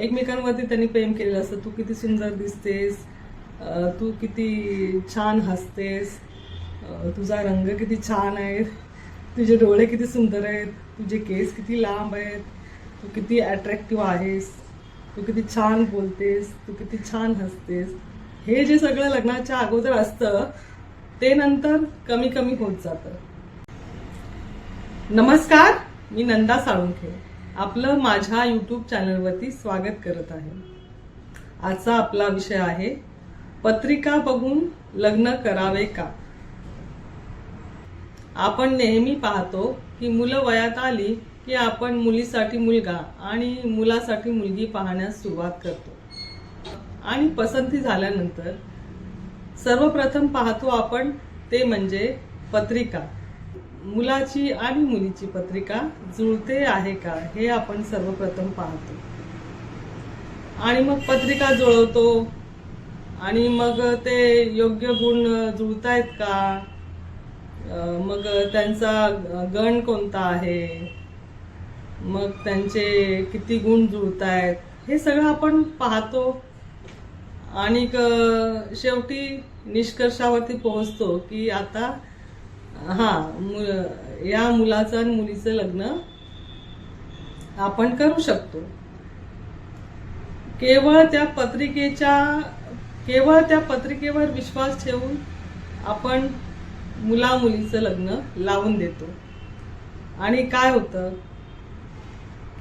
एकमेकांवरती त्यांनी प्रेम केलेलं असतं. तू किती सुंदर दिसतेस तू किती छान हसतेस तुझा रंग किती छान आहे तुझे डोळे किती सुंदर आहेत तुझे केस किती लांब आहेत तू किती अट्रॅक्टिव्ह आहेस तू किती छान बोलतेस तू किती छान हसतेस. हे जे सगळं लग्नाच्या अगोदर असतं ते नंतर कमी कमी होत जातं. नमस्कार मी नंदा साळुंखे. आपलं माझ्या यूट्यूब चॅनलवरती स्वागत करत आहे. आजचा आपला विषय आहे पत्रिका बघून लग्न करावे का? आपण नेहमी पाहतो की मुलं वयात आली की आपण मुलीसाठी मुलगा आणि मुलासाठी मुलगी पाहण्यास सुरुवात करतो. आणि पसंती झाल्यानंतर सर्वप्रथम पाहतो आपण ते म्हणजे पत्रिका. मुलाची आणि मुलीची पत्रिका जुळते आहे का हे आपण सर्वप्रथम पाहतो. आणि मग पत्रिका जुळवतो. आणि मग ते योग्य गुण जुळतायत का? मग त्यांचा गण कोणता आहे? मग त्यांचे किती गुण जुळतायत? हे सगळं आपण पाहतो. आणि शेवटी निष्कर्षावरती पोहोचतो की आता हा मु- या मुलाचं आणि मुलीचं लग्न आपण करू शकतो. केवळ त्या पत्रिकेच्या केवळ त्या पत्रिकेवर विश्वास ठेवून आपण मुला मुलीचं लग्न लावून देतो. आणि काय होतं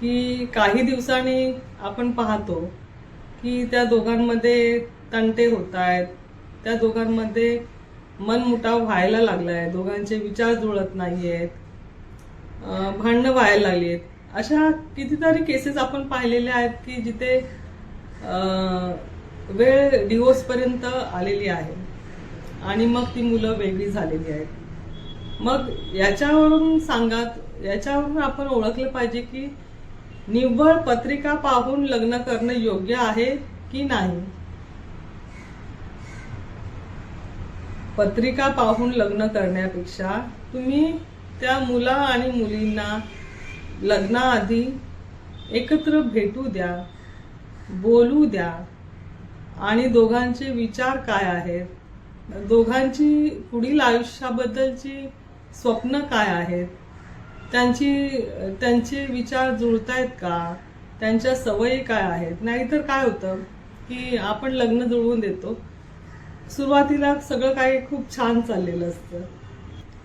की काही दिवसांनी आपण पाहतो की त्या दोघांमध्ये तंटे होत आहेत त्या दोघांमध्ये मनमुटाव व्हायला लागलाय दोघांचे विचार जुळत नाहीयेत भांडणं व्हायला लागली आहेत अशा कितीतरी केसेस आपण पाहिलेल्या आहेत की जिथे वेळ डिवोर्स पर्यंत आलेली आहे आणि मग ती मुलं वेगळी झालेली आहेत. मग याच्यावरून सांगात याच्यावरून आपण ओळखलं पाहिजे की निव्वळ पत्रिका पाहून लग्न करणं योग्य आहे की नाही? पत्रिका पाहून लग्न करण्यापेक्षा तुम्ही त्या मुला आणि मुलींना लग्नाआधी एकत्र भेटू द्या बोलू द्या. आणि दोघांचे विचार काय आहेत? दोघांची पुढील आयुष्याबद्दलची स्वप्न काय आहेत? त्यांची त्यांचे विचार जुळतायत का? त्यांच्या सवयी काय आहेत? नाहीतर काय होतं की आपण लग्न जुळवून देतो? सुरुवातीला सगळं काही खूप छान चाललेलं असतं.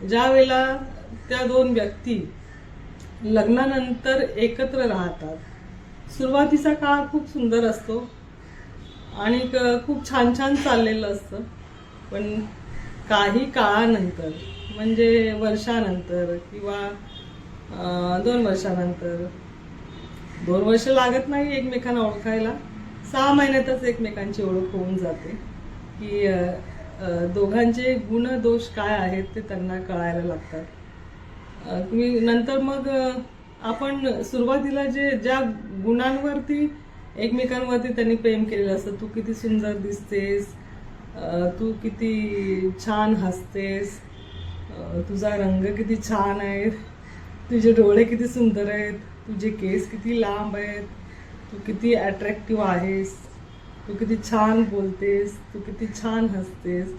ज्या वेळेला त्या दोन व्यक्ती लग्नानंतर एकत्र राहतात सुरुवातीचा काळ खूप सुंदर असतो आणि खूप छान छान चाललेलं असतं. पण काही काळानंतर म्हणजे वर्षानंतर किंवा दोन वर्षानंतर दोन वर्ष लागत नाही एकमेकांना ओळखायला सहा महिन्यातच एकमेकांची ओळख होऊन जाते. की दोघांचे गुण दोष काय आहेत ते त्यांना कळायला लागतात. तुम्ही नंतर मग आपण सुरुवातीला जे ज्या गुणांवरती एकमेकांवरती त्यांनी प्रेम केलेलं असतं तू किती सुंदर दिसतेस तू किती छान हसतेस तुझा रंग किती छान आहे तुझे डोळे किती सुंदर आहेत तुझे केस किती लांब आहेत तू किती अट्रॅक्टिव्ह आहेस. तू किती छान बोलतेस तू किती छान हसतेस.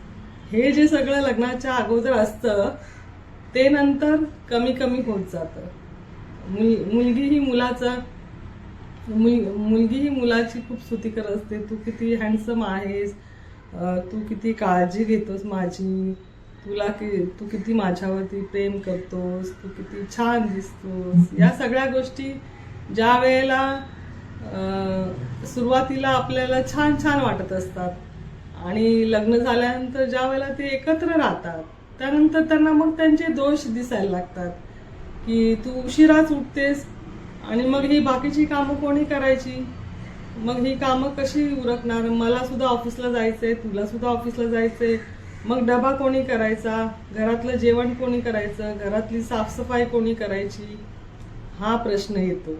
हे जे सगळं लग्नाच्या अगोदर असतं ते नंतर कमी कमी होत जातं. मुल मुलगी ही मुलाचा मुल मुलगी ही मुलाची खूप स्तुती करत असते. तू किती हँडसम आहेस तू किती काळजी घेतोस माझी. तुला कि तू किती माझ्यावरती प्रेम करतोस तू किती छान दिसतोस. या सगळ्या गोष्टी ज्या वेळेला सुरुवातीला आपल्याला छान छान वाटत असतात. आणि लग्न झाल्यानंतर ज्या वेळेला ते एकत्र राहतात त्यानंतर त्यांना मग त्यांचे दोष दिसायला लागतात की तू उशिराच उठतेस आणि मग ही बाकीची कामं कोणी करायची? मग ही कामं कशी उरकणार? मला सुद्धा ऑफिसला जायचंय तुला सुद्धा ऑफिसला जायचंय. मग डबा कोणी करायचा? घरातलं जेवण कोणी करायचं? घरातली साफसफाई कोणी करायची? हा प्रश्न येतो.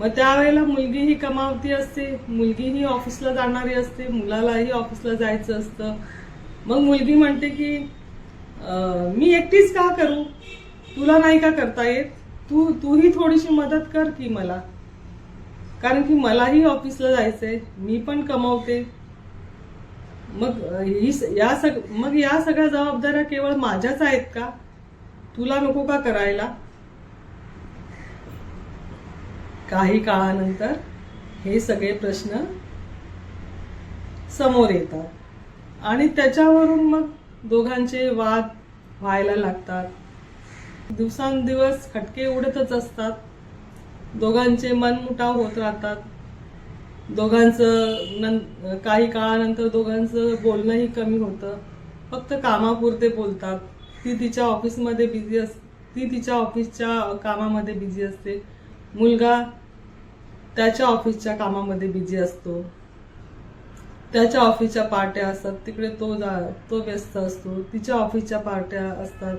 मग त्यावेळेला मुलगी ही कमावती असते मुलगी ही ऑफिसला जाणारी असते मुलालाही ऑफिसला जायचं असतं. मग मुलगी म्हणते की मी एकटीच का करू? तुला नाही का करता येत? तू तूही थोडीशी मदत कर की मला. कारण की मलाही ऑफिसला जायचंय मी पण कमवते. मग ही या सग मग या सगळ्या जबाबदाऱ्या केवळ माझ्याच आहेत का? तुला नको का करायला? काही काळानंतर हे सगळे प्रश्न समोर येतात. आणि त्याच्यावरून मग दोघांचे वाद व्हायला लागतात. दिवसांदिवस खटके उडतच असतात. दोघांचे मनमुटाव होत राहतात. दोघांचं नं काही काळानंतर दोघांचं बोलणंही कमी होतं. फक्त कामापुरते बोलतात. ती तिच्या ऑफिसमध्ये बिझी अस ती तिच्या ऑफिसच्या कामामध्ये बिझी असते. मुलगा त्याच्या ऑफिसच्या कामामध्ये बिझी असतो. त्याच्या ऑफिसच्या पार्ट्या असतात तिकडे तो जा तो व्यस्त असतो. तिच्या ऑफिसच्या पार्ट्या असतात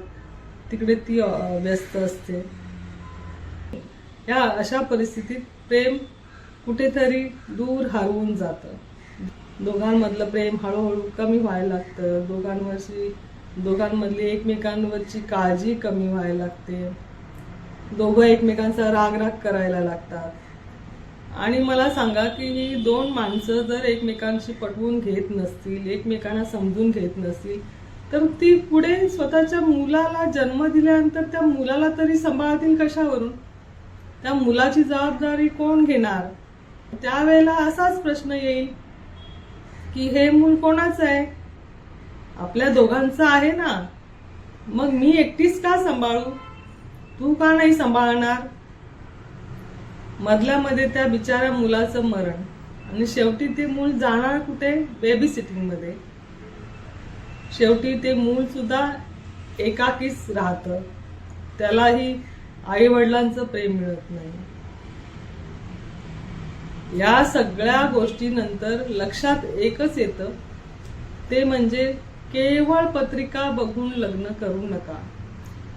तिकडे ती व्यस्त असते. या अशा परिस्थितीत प्रेम कुठेतरी दूर हरवून जातं. दोघांमधलं प्रेम हळूहळू कमी व्हायला लागतं. दोघांवरची दोघांमधली एकमेकांवरची काळजी कमी व्हायला लागते. दोघं एकमेकांचा राग राग करायला लागतात. आणि मला सांगा की ही दोन माणसं जर एकमेकांशी पटवून घेत नसतील एकमेकांना समजून घेत नसतील तर ती पुढे स्वतःच्या मुलाला जन्म दिल्यानंतर त्या मुलाला तरी सांभाळतील कशावरून? त्या मुलाची जबाबदारी कोण घेणार? त्यावेळेला असाच प्रश्न येईल की हे मूल कोणाचं आहे? आपल्या दोघांचं आहे ना? मग मी एकटीच का सांभाळू? तू का नाही सांभाळणार? मधल्यामध्ये त्या बिचाऱ्या मुलाचं मरण. आणि शेवटी ते मूल जाणार कुठे? बेबी सिटिंगमध्ये. शेवटी ते मूल सुद्धा एकाकीच राहतं. त्यालाही आई वडिलांचं प्रेम मिळत नाही. या सगळ्या गोष्टीनंतर लक्षात एकच येतं. ते म्हणजे केवळ पत्रिका बघून लग्न करू नका.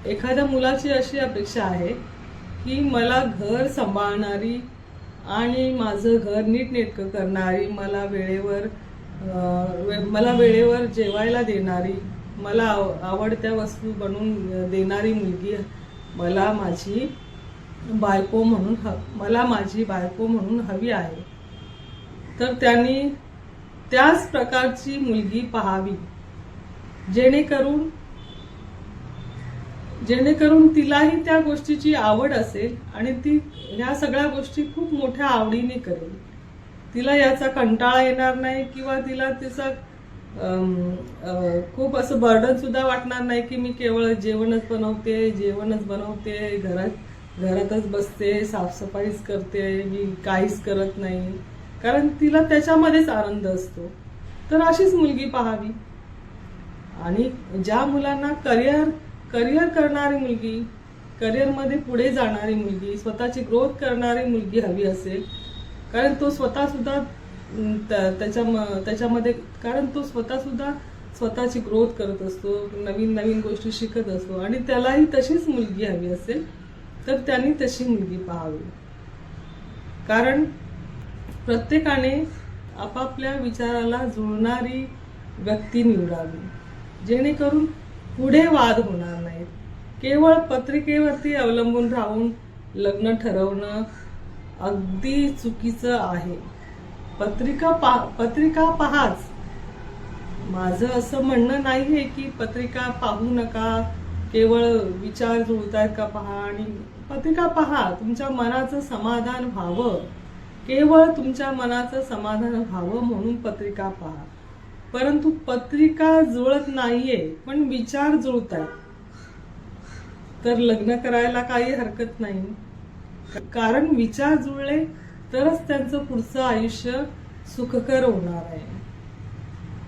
एखाद्या मुलाची अशी अपेक्षा आहे की मला घर सांभाळणारी आणि माझं घर नीटनेटकं करणारी मला वेळेवर वे- मला वेळेवर जेवायला देणारी मला आव- आवडत्या वस्तू बनवून देणारी मुलगी मला माझी बायको म्हणून ह मला माझी बायको म्हणून हवी आहे. तर त्यांनी त्याच प्रकारची मुलगी पाहावी जेणेकरून जेणेकरून तिलाही त्या गोष्टीची आवड असेल आणि ती ह्या सगळ्या गोष्टी खूप मोठ्या आवडीने करेल. तिला याचा कंटाळा येणार नाही किंवा तिला तिचा खूप असं बर्डन सुद्धा वाटणार नाही की मी केवळ जेवणच बनवते जेवणच बनवते घरात घरातच बसते साफसफाईच करते मी काहीच करत नाही. कारण तिला त्याच्यामध्येच आनंद असतो. तर अशीच मुलगी पाहावी. आणि ज्या मुलांना करिअर करिअर करणारी मुलगी करिअरमध्ये पुढे जाणारी मुलगी स्वतःची ग्रोथ करणारी मुलगी हवी असेल कारण तो स्वतःसुद्धा त्या- त्याच्या त्याच्यामध्ये कारण तो स्वतःसुद्धा स्वतःची ग्रोथ करत असतो नवीन नवीन गोष्टी शिकत असतो आणि त्यालाही तशीच मुलगी हवी असेल तर त्यांनी तशी मुलगी पाहावी. कारण प्रत्येकाने आपापल्या विचाराला जुळणारी व्यक्ती निवडावी. जेणेकरून पुढे वाद होणार नाहीत. केवळ पत्रिकेवरती अवलंबून राहून लग्न ठरवणं अगदी चुकीचं आहे. पत्रिका पा पत्रिका पहाच. माझं असं म्हणणं नाही आहे की पत्रिका पाहू नका केवळ विचार जुळतायत का पहा आणि पत्रिका पहा तुमच्या मनाचं समाधान व्हावं. केवळ तुमच्या मनाचं समाधान व्हावं म्हणून पत्रिका पहा. परंतु पत्रिका जुळत नाहीये पण विचार जुळत आहेत तर लग्न करायला काही हरकत नाही. कारण विचार जुळले तरच त्यांचं पुढचं आयुष्य सुखकर होणार आहे.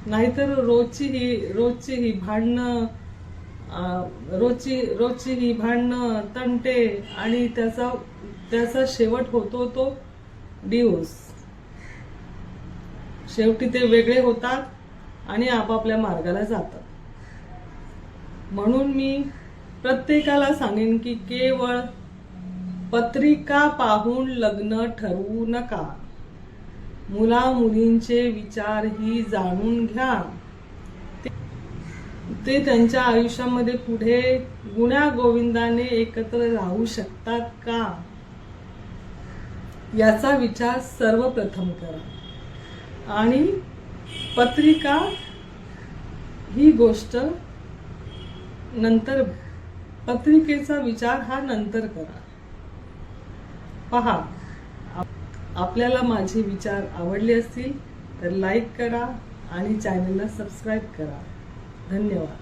नाहीतर रोजची ही रोजची ही भांडणं रोजची रोजची ही भांडणं तंटे आणि त्याचा त्याचा शेवट होतो तो डिवोर्स शेवटी ते वेगळे होतात आणि आपापल्या मार्गाला जातात. म्हणून मी प्रत्येकाला सांगेन की केवळ पत्रिका पाहून लग्न ठरवू नका. मुला मुलींचे विचार ही जाणून घ्या. ते- ते त्यांच्या आयुष्यामध्ये पुढे गुण्या गोविंदाने एकत्र राहू शकतात का? याचा विचार सर्वप्रथम करा. आणि पत्रिका ही गोष्ट नंतर पत्रिकेचा विचार हा नंतर करा. पहा आपल्याला माझे विचार आवडले असतील तर लाईक करा आणि चॅनलला सबस्क्राईब करा. धन्यवाद.